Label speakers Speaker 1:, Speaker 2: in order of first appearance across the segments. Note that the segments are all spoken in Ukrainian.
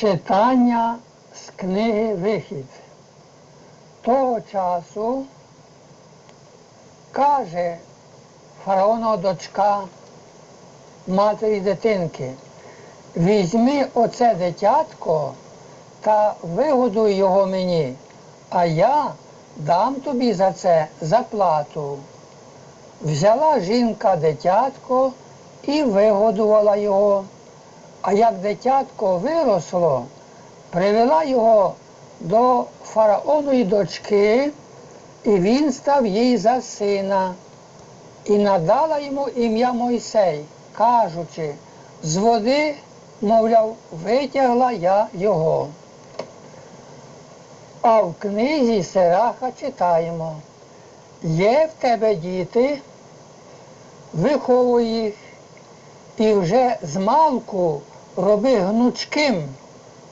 Speaker 1: Читання з книги Вихід. Того часу каже фараонова дочка матері дитинки, візьми оце дитятко та вигодуй його мені, а я дам тобі за це заплату. Взяла жінка дитятко і вигодувала його. А як дитятко виросло, привела його до фараоної дочки, і він став їй за сина, і надала йому ім'я Мойсей, кажучи, з води, мовляв, витягла я його. А в книзі Сираха читаємо, є в тебе діти, виховуй їх, і вже з малку роби гнучким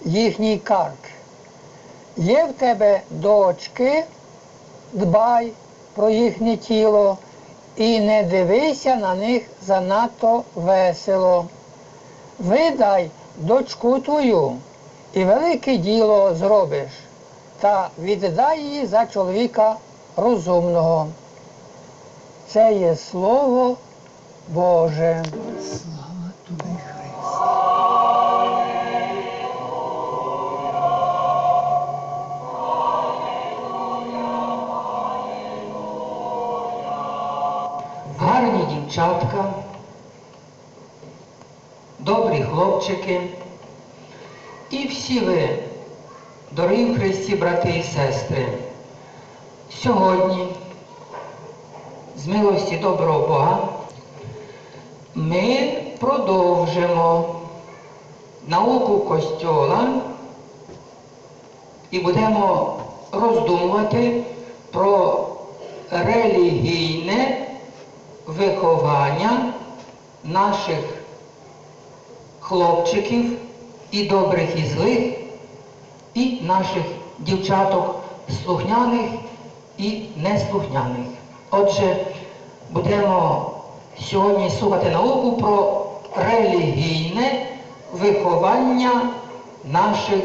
Speaker 1: їхній карк. Є в тебе дочки, дбай про їхнє тіло і не дивися на них занадто весело. Видай дочку твою і велике діло зробиш, та віддай її за чоловіка розумного. Це є слово Боже.
Speaker 2: Слава тобі, Христе.
Speaker 3: гарні дівчатка, добрі хлопчики і всі ви, дорогі в Христі, брати і сестри, сьогодні, з милості доброго Бога, ми продовжимо науку Костьола і будемо роздумувати про релігійне виховання наших хлопчиків і добрих, і злих, і наших дівчаток слухняних і неслухняних. Отже, будемо сьогодні слухати науку про релігійне виховання наших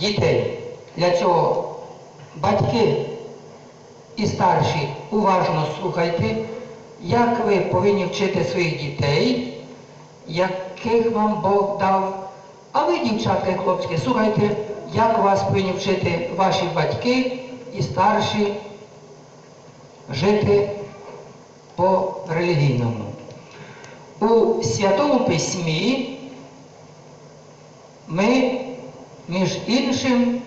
Speaker 3: дітей. Для цього батьки і старші уважно слухайте, як ви повинні вчити своїх дітей, яких вам Бог дав. А ви, дівчатка і хлопці, слухайте, як вас повинні вчити ваші батьки і старші жити по релігійному. У Святому Письмі ми, між іншим,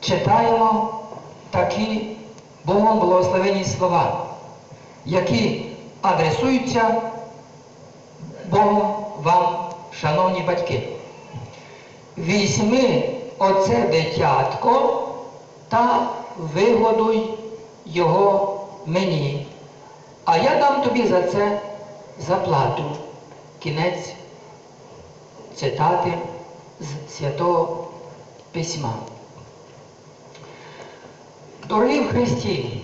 Speaker 3: читаємо такі Богом благословені слова, які адресуються Богом вам, шановні батьки. Візьми оце дитятко та вигодуй його мені, а я дам тобі за це заплату. Кінець цитати з Святого Письма. Дорогі в Христі,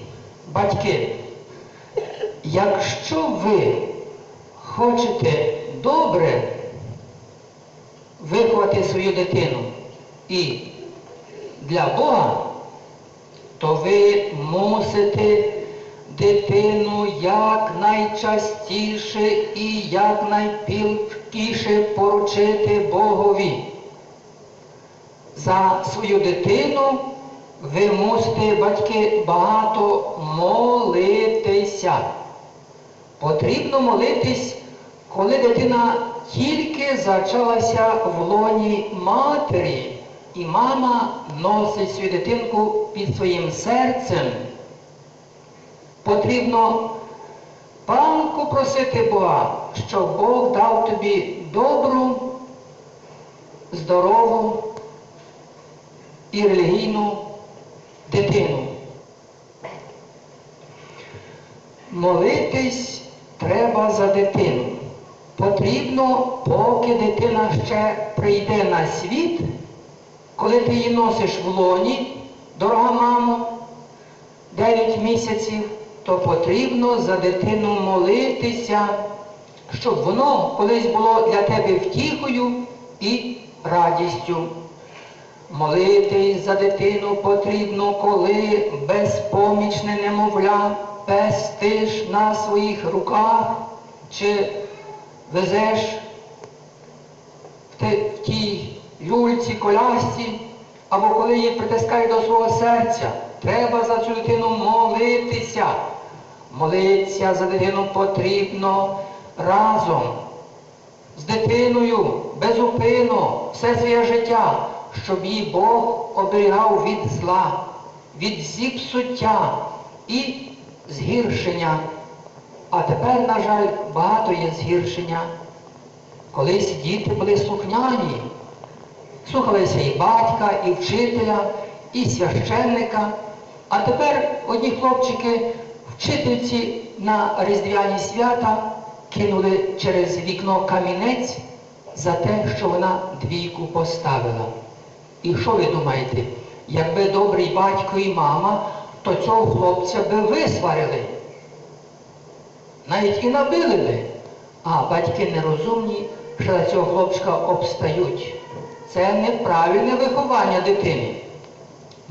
Speaker 3: батьки, якщо ви хочете добре виховати свою дитину і для Бога, то ви мусите дитину якнайчастіше і якнайпілкіше поручити Богові. За свою дитину ви мусите, батьки, багато молитися. Потрібно молитись, коли дитина тільки зачалася в лоні матері, і мама носить свою дитинку під своїм серцем. Потрібно панку просити Бога, щоб Бог дав тобі добру, здорову і релігійну дитину. Молитись треба за дитину. Потрібно, поки дитина ще прийде на світ, коли ти її носиш в лоні, дорога мамо, 9 місяців, то потрібно за дитину молитися, щоб воно колись було для тебе втіхою і радістю. Молитись за дитину потрібно, коли безпомічне немовля пестиш на своїх руках чи везеш в, тій люльці, колясці, або коли її притискають до свого серця. Треба за цю дитину молитися. Молитися за дитину потрібно разом з дитиною безупинно все своє життя, щоб її Бог оберігав від зла, від зіпсуття і згіршення. А тепер, на жаль, багато є згіршення. Колись діти були слухняні, слухалися і батька, і вчителя, і священника. А тепер одні хлопчики, вчительці на різдвяні свята кинули через вікно камінець за те, що вона двійку поставила. І що ви думаєте? Якби добрий батько і мама, то цього хлопця би висварили. Навіть і набили би. А батьки нерозумні, що на цього хлопчика обстають. Це неправильне виховання дитини.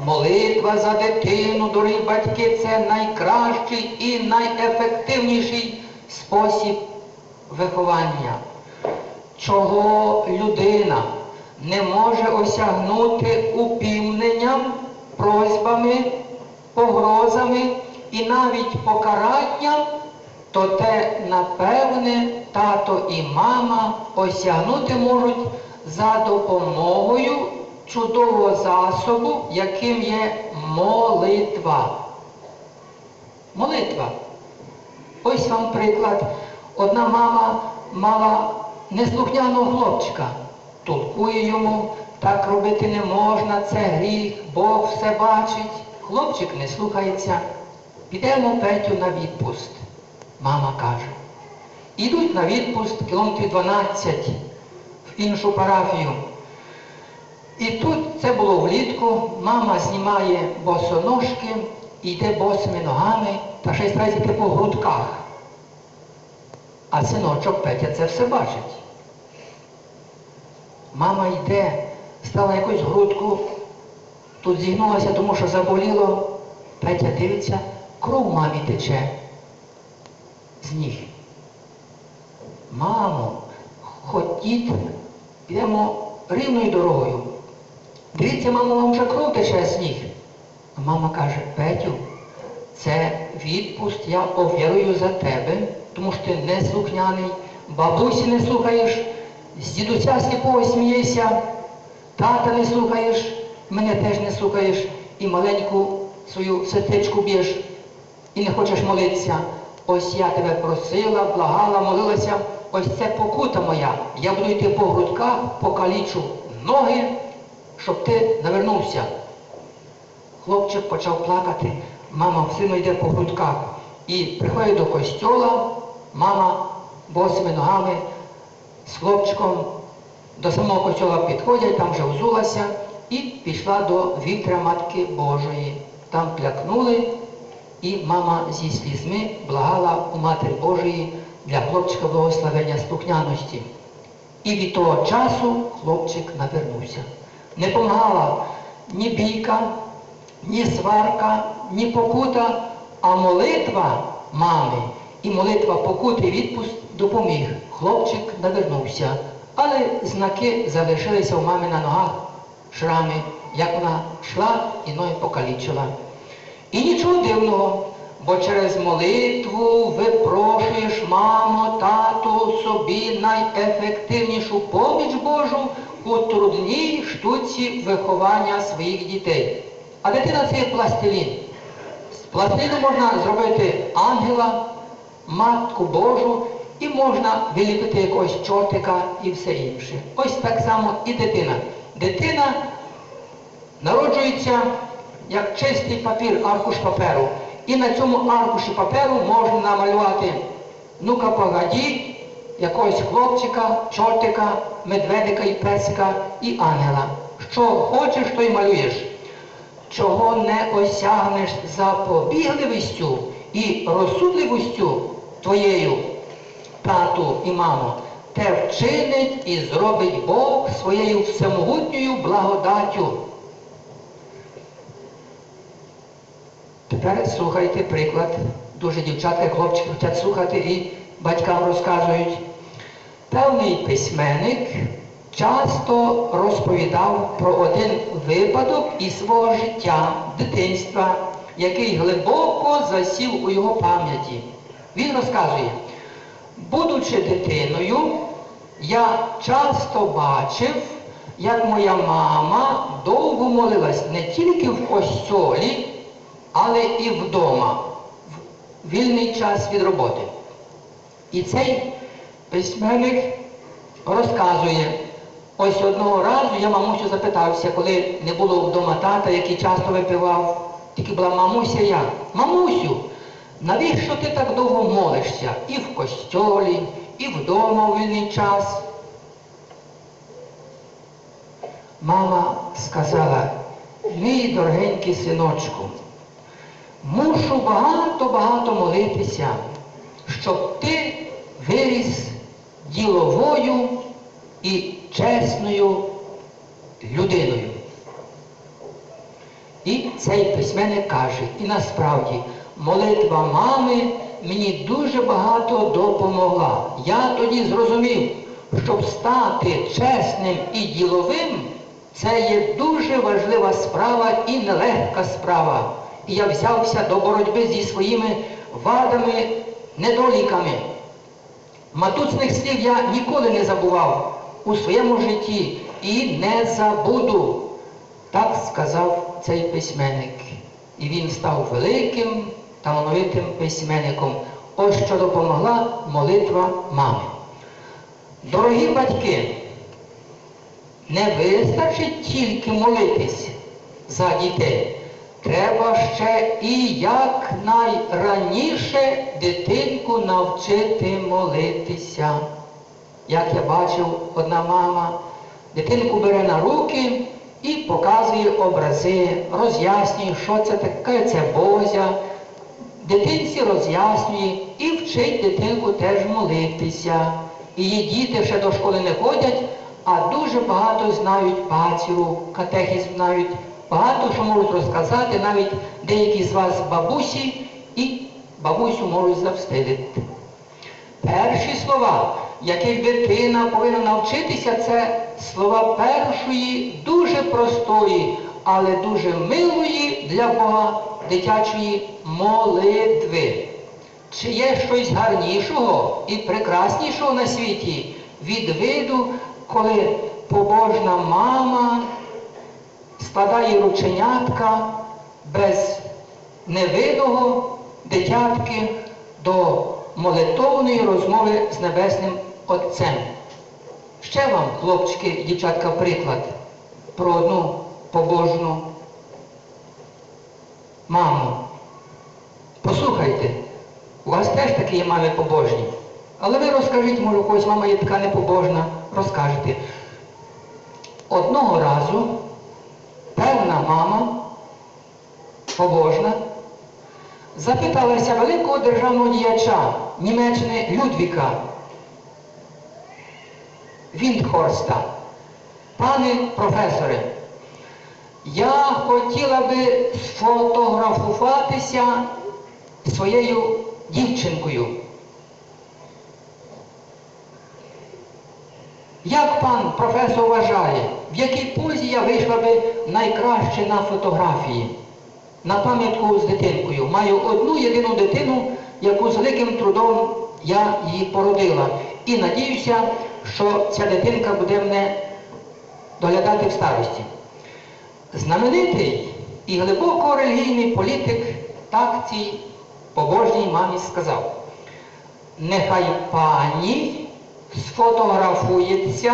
Speaker 3: Молитва за дитину, дорогі батьки, це найкращий і найефективніший спосіб виховання. Чого людина не може осягнути упівненням, просьбами, погрозами і навіть покаранням, то те, напевне, тато і мама осягнути можуть за допомогою чудового засобу, яким є молитва. Молитва. Ось вам приклад. Одна мама мала неслухняного хлопчика. Толкує йому, так робити не можна, це гріх, Бог все бачить. Хлопчик не слухається. Підемо Петю на відпуст. Мама каже. Ідуть на відпуст кілометрів 12 в іншу парафію. І тут це було влітку, мама знімає босоножки, йде босими ногами та ще й старається йти по грудках. А синочок Петя це все бачить. Мама йде, стала якусь грудку, тут зігнулася, тому що заболіло. Петя дивиться, кров мамі тече з ніг. Мамо, ходіть, підемо рівною дорогою. Дивіться, мамо, вже кров тече з ніг. А мама каже, Петю, це відпуст, я повірую за тебе, тому що ти не слухняний, бабусі не слухаєш, з дідуся сліпого смієшся, тата не слухаєш, мене теж не слухаєш, і маленьку свою сестричку б'єш, і не хочеш молитися. Ось я тебе просила, благала, молилася, ось це покута моя. Я буду йти по грудках, покалічу ноги, щоб ти навернувся. Хлопчик почав плакати, мама все одно йде по грудках. І приходить до костьола, мама босими ногами з хлопчиком до самого костьола підходять, там вже взулася і пішла до вітра Матки Божої. Там клякнули, і мама зі слізьми благала у Матері Божої для хлопчика благословення слухняності. І від того часу хлопчик навернувся. Не помагала ні бійка, ні сварка, ні покута, а молитва мами і молитва покути відпуст допоміг. Хлопчик навернувся, але знаки залишилися у мами на ногах, шрами, як вона йшла і ноги покалічила. І нічого дивного, бо через молитву випрошуєш, мамо, тату, собі найефективнішу поміч Божу у трудній штуці виховання своїх дітей. А дитина це є пластилін. З пластиліну можна зробити ангела, матку Божу і можна виліпити якогось чортика і все інше. Ось так само і дитина. Дитина народжується як чистий папір, аркуш паперу. І на цьому аркуші паперу можна намалювати ну-ка погоді, якогось хлопчика, чортика, медведика і песика і ангела. Що хочеш, то й малюєш. Чого не осягнеш запобігливістю і розсудливістю твоєю, тату і мамо, те вчинить і зробить Бог своєю всемогутньою благодаттю. Тепер слухайте приклад. Дуже дівчатка і хлопчики хочуть слухати і батькам розказують. Певний письменник часто розповідав про один випадок із свого життя, дитинства, який глибоко засів у його пам'яті. Він розказує, будучи дитиною, я часто бачив, як моя мама довго молилась не тільки в костьолі, але і вдома, в вільний час від роботи. І цей письменник розказує, ось одного разу я мамусю запитався, коли не було вдома тата, який часто випивав, тільки була мамуся я. Мамусю, навіщо ти так довго молишся? І в костьолі, і вдома у вільний час. Мама сказала, мій дорогенький синочку, мушу багато-багато молитися, щоб ти виріс діловою і чесною людиною. І цей письменник каже, і насправді молитва мами мені дуже багато допомогла. Я тоді зрозумів, щоб стати чесним і діловим, це є дуже важлива справа і нелегка справа. І я взявся до боротьби зі своїми вадами, недоліками. Матуцних слів я ніколи не забував у своєму житті і не забуду. Так сказав цей письменник. І він став великим талановитим письменником. Ось що допомогла молитва мами. Дорогі батьки, не вистачить тільки молитись за дітей. Треба ще і якнайраніше дитинку навчити молитися. Як я бачив, одна мама дитинку бере на руки і показує образи, роз'яснює, що це таке, це Бозя. Дитинці роз'яснює і вчить дитинку теж молитися. Її діти ще до школи не ходять, а дуже багато знають паціру, катехізм знають, багато що можуть розказати, навіть деякі з вас бабусі і бабусю можуть завстидити. Перші слова, яких дитина повинна навчитися, це слова першої, дуже простої, але дуже милої для Бога дитячої молитви. Чи є щось гарнішого і прекраснішого на світі від виду, коли побожна мама складає рученятка без невидого дитятки до молитовної розмови з Небесним Отцем. Ще вам, хлопчики дівчатка, приклад про одну побожну маму. Послухайте, у вас теж такі є мами побожні. Але ви розкажіть, може, когось мама є така непобожна, розкажете. Одного разу певна мама, побожна, запиталася великого державного діяча Німеччини Людвіка Віндхорста. Пане професоре, я хотіла би сфотографуватися своєю дівчинкою. Як пан професор вважає, в якій позі я вийшла би найкраще на фотографії? На пам'ятку з дитинкою. Маю одну єдину дитину, яку з великим трудом я її породила. І надіюся, що ця дитинка буде мене доглядати в старості. Знаменитий і глибоко релігійний політик так цій побожній мамі сказав. Нехай пані сфотографується,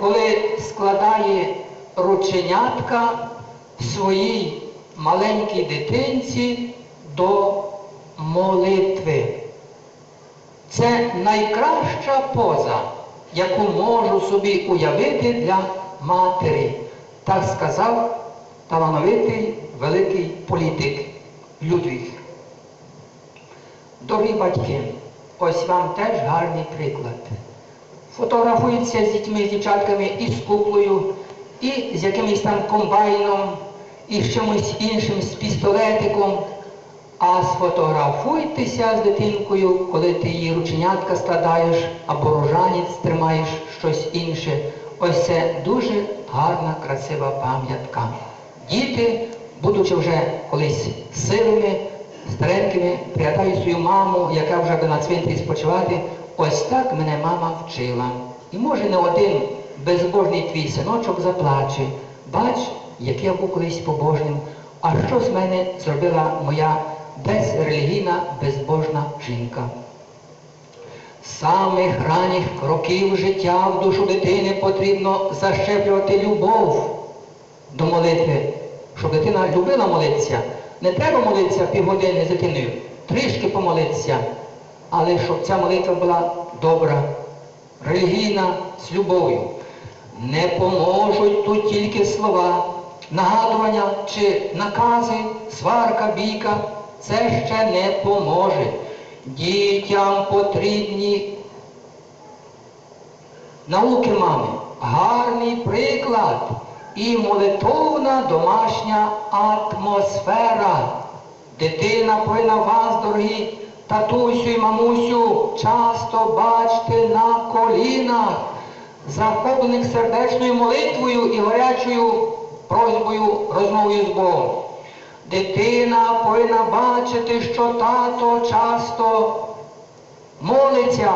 Speaker 3: коли складає рученятка своїй маленькій дитинці до молитви. Це найкраща поза, яку можу собі уявити для матері, так сказав талановитий великий політик Людвіг. Дорогі батьки, ось вам теж гарний приклад. Фотографується з дітьми, з дівчатками і з куклою, і з якимось там комбайном, і з чимось іншим, з пістолетиком. А сфотографуйтеся з дитинкою, коли ти її рученятка складаєш або рожанець тримаєш щось інше. Ось це дуже гарна, красива пам'ятка. Діти, будучи вже колись силими, старенькими, пригадають свою маму, яка вже на цвинтарі спочивати. Ось так мене мама вчила. І може не один безбожний твій синочок заплаче. Бач, як я був колись побожним, а що з мене зробила моя безрелігійна, безбожна жінка. Самих ранніх років життя в душу дитини потрібно защеплювати любов до молитви, щоб дитина любила молитися. Не треба молитися півгодини з дитиною, трішки помолитися, але щоб ця молитва була добра, релігійна, з любов'ю. Не поможуть тут тільки слова, нагадування чи накази, сварка, бійка. Це ще не поможе. Дітям потрібні науки мами, гарний приклад і молитовна домашня атмосфера. Дитина повинна вас, дорогі татусю і мамусю, часто бачити на колінах, захоплених сердечною молитвою і гарячою просьбою розмовою з Богом. Дитина повинна бачити, що тато часто молиться,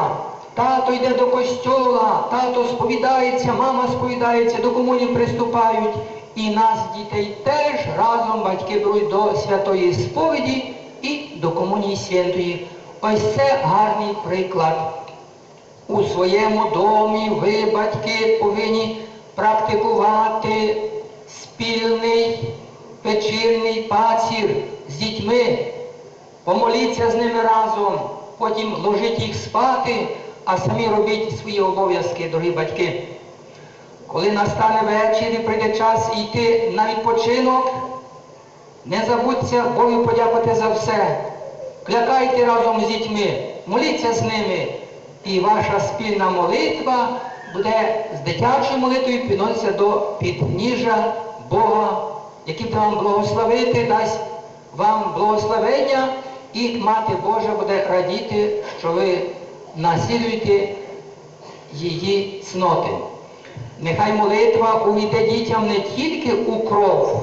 Speaker 3: тато йде до костюла, тато сповідається, мама сповідається, до комунії приступають. І нас, дітей, теж разом батьки беруть до святої сповіді до комунії святої. Ось це гарний приклад. У своєму домі ви, батьки, повинні практикувати спільний вечірній пацір з дітьми. Помоліться з ними разом, потім ложіть їх спати, а самі робіть свої обов'язки, дорогі батьки. Коли настане вечір і прийде час йти на відпочинок, не забудьте Богу подякувати за все. Клякайте разом з дітьми, моліться з ними, і ваша спільна молитва буде з дитячою молитвою підноситися до підніжжя Бога, який вам благословити, дасть вам благословення, і Мати Божа буде радіти, що ви наслідуєте її цноти. Нехай молитва увійде дітям не тільки у кров,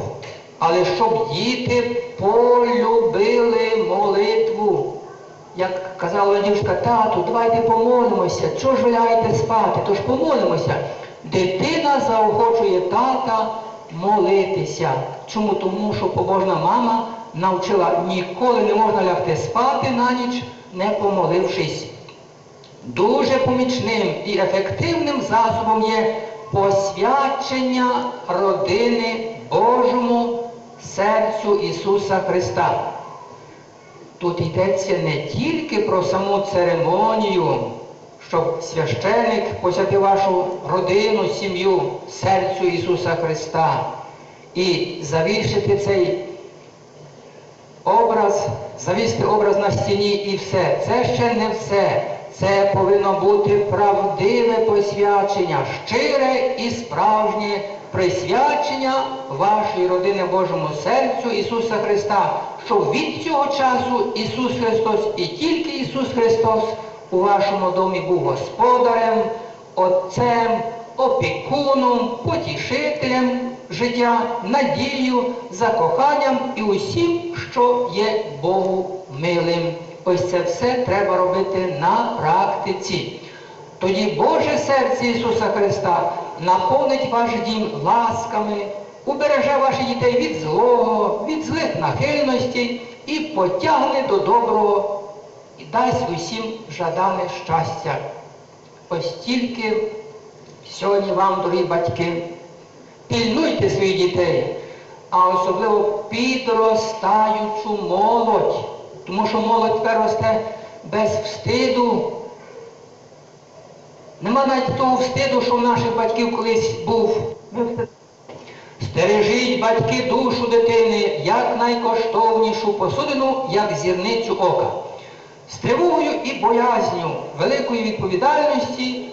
Speaker 3: але щоб діти полюбили молитву. Як казала дівчинка, тату, давайте помолимося, чого ж ви лягаєте спати, тож помолимося. Дитина заохочує тата молитися. Чому? Тому що побожна мама навчила ніколи не можна лягти спати на ніч, не помолившись. Дуже помічним і ефективним засобом є посвячення родини Божому серцю Ісуса Христа. Тут йдеться не тільки про саму церемонію, щоб священик посвятив вашу родину, сім'ю серцю Ісуса Христа і завішити цей образ, завісти образ на стіні і все. Це ще не все. Це повинно бути правдиве посвячення, щире і справжнє присвячення вашої родини Божому серцю Ісуса Христа, щоб від цього часу Ісус Христос і тільки Ісус Христос у вашому домі був господарем, Отцем, опікуном, потішителем життя, надією, закоханням і усім, що є Богу милим. Ось це все треба робити на практиці. Тоді Боже серце Ісуса Христа наповнить ваш дім ласками, убереже ваших дітей від злого, від злих нахильностей і потягне до доброго і дасть усім жадане щастя. Ось сьогодні вам, дорогі батьки, пильнуйте своїх дітей, а особливо підростаючу молодь. Тому що молодь тепер росте без встиду. Ну, Нема навіть того встиду, що у наших батьків колись був. Стережіть батьки душу дитини, як найкоштовнішу посудину, як зірницю ока. З тривогою і боязню великої відповідальності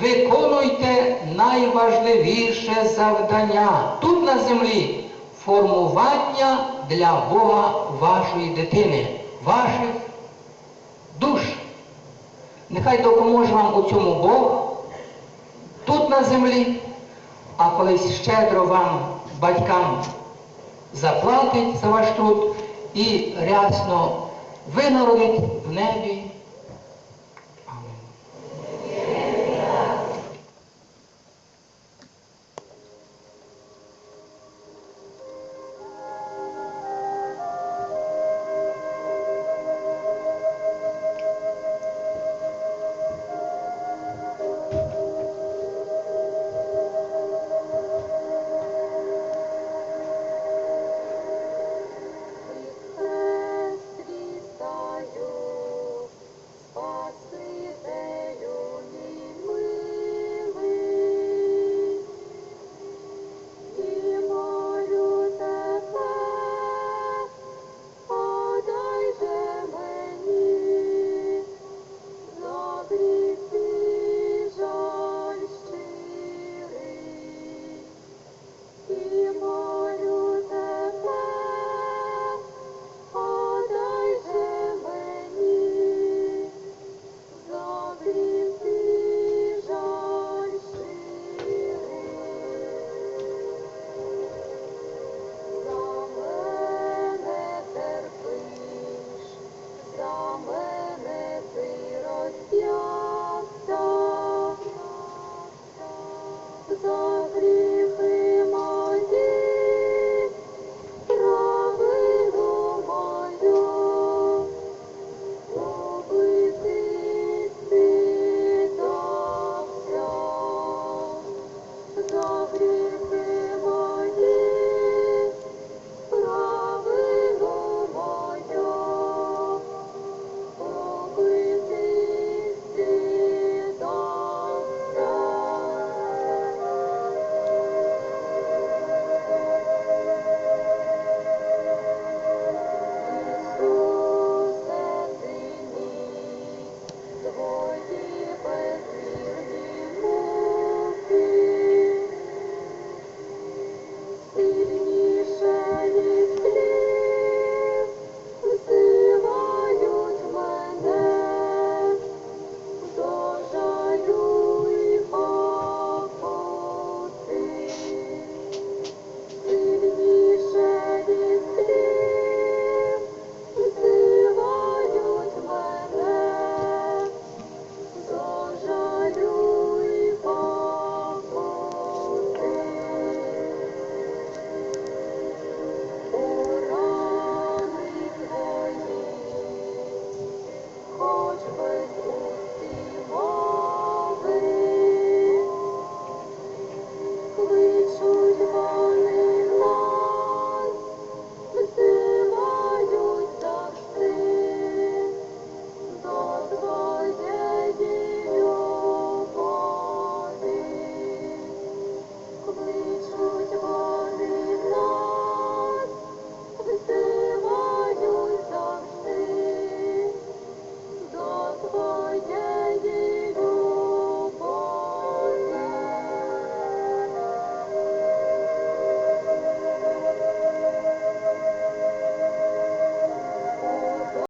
Speaker 1: виконуйте найважливіше завдання тут на землі формування для Бога вашої дитини, ваших Нехай допоможе вам у цьому Бог тут на землі, а колись щедро вам, батькам, заплатить за ваш труд і рясно винародить в небі.